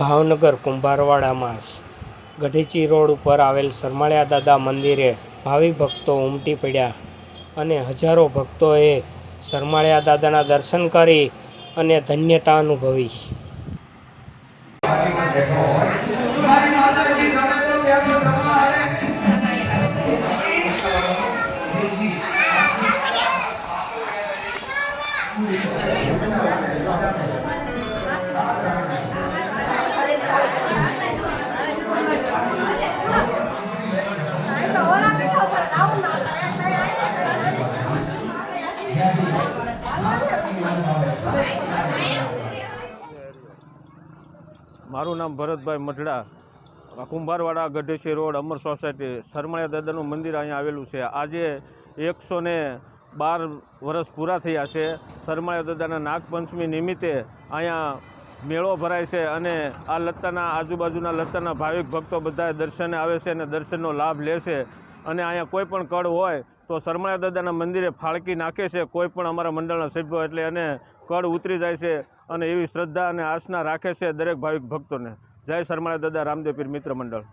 Bhavnagar કુંભારવાડામાં Gadhechi road ઉપર આવેલ સરમાળિયા દાદા મંદિરે ભાવિ ભક્તો ઉમટી પડ્યા અને હજારો ભક્તોએ સરમાળિયા દાદાના દર્શન કરી અને ધન્યતા અનુભવી. મારું નામ Bharatbhai મઢડા. Kumbharwada Gadheshi road, Amar society. સરમળિયા દાદાનું મંદિર અહીંયા આવેલું છે. આજે એકસો ને બાર વર્ષ પૂરા થયા છે. સરમળિયા દાદાના નાગપંચમી નિમિત્તે અહીંયા મેળો ભરાય છે અને આ લત્તાના આજુબાજુના લત્તાના ભાવિક ભક્તો બધા દર્શને આવે છે અને દર્શનનો લાભ લે છે. અને અહીંયા કોઈ પણ કળ હોય તો સરમળિયા દાદાના મંદિરે ફાળકી નાખે છે. કોઈ પણ અમારા મંડળના સભ્યો એટલે એને કળ ઉતરી જાય છે અને એવી શ્રદ્ધા અને આસના રાખે છે દરેક ભાવિક ભક્તોને. જય સરમાળા દાદા, રામદેવ પીર મિત્ર મંડળ.